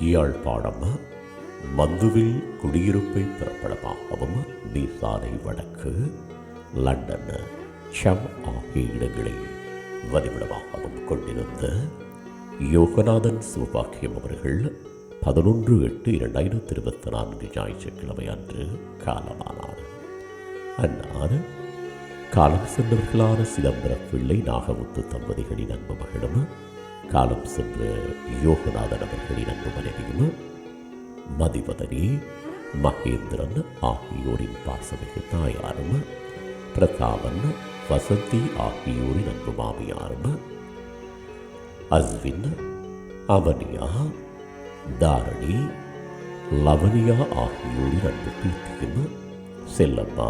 யாழ்ப்பாணம் மந்துவில் குடியிருப்பை பிறப்பிடமாகவும் மீசாலை வடக்கு லண்டன் ஷம் ஆகிய இடங்களை வதிவிடமாகவும் கொண்டிருந்த யோகநாதன் சிவபாக்கியம் அவர்கள் பதினொன்று எட்டு இரண்டாயிரத்தி இருபத்தி நான்கு ஞாயிற்றுக்கிழமை அன்று காலமானார். அன்னார் காலம் சென்றவர்களான சிதம்பர பிள்ளை நாகமுத்து தம்பதிகளின் அன்பு மகளும் காலம் சென்ற யோகநாதன் அவர்களின் அன்பு மனைவியும் மதிவதனி மகேந்திரன் ஆகியோரின் பாசமிகு தாயாரும் பிரதாபன் வசந்தி ஆகியோரின் அன்பு மாமியாரும் அஸ்வின் அவனியா தாரணி லவனியா ஆகியோரின் அன்பு பீத்தியும் செல்லம்மா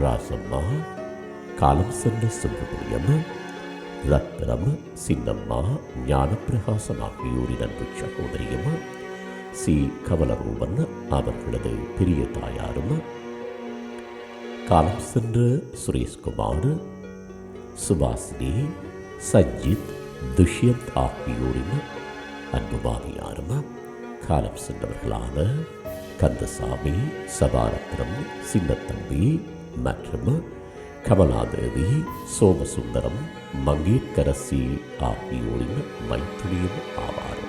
ராசம்மா காலம் சென்ற சுப்பிரமணியம் ரத்னம் சின்னம்மா ஞானப்பிரகாசம் ஆகியோரின் அன்பு சகோதரியும் சி. கமலரூபன் அவர்களது பெரிய தாயாரும் காலம் சென்ற சுரேஷ்குமார் சுபாசினி சஞ்சித் துஷ்யந்த் ஆகியோரின் அன்பு மாமியாரும் காலம் சென்றவர்களான கந்தசாமி சபாரத்னம் சின்னத்தம்பி மற்றும் கமலாதேவி சோமசுந்தரம் மங்கேற்கரசி ஆகியோரின் மைத்துனியும் ஆவார்.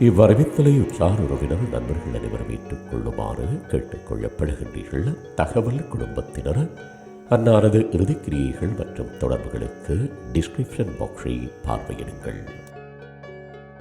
இவ்வரவித்தலை உற்றார் உறவினர் நண்பர்கள் அனைவரும் ஏற்றுக்கொள்ளுமாறு கேட்டுக்கொள்ளப்படுகின்றீர்கள். தகவல் குடும்பத்தினர் அன்னாரது இறுதிக்கிரியைகள் மற்றும் தொடர்புகளுக்கு டிஸ்கிரிப்ஷன் பாக்ஸை பார்வையிடுங்கள்.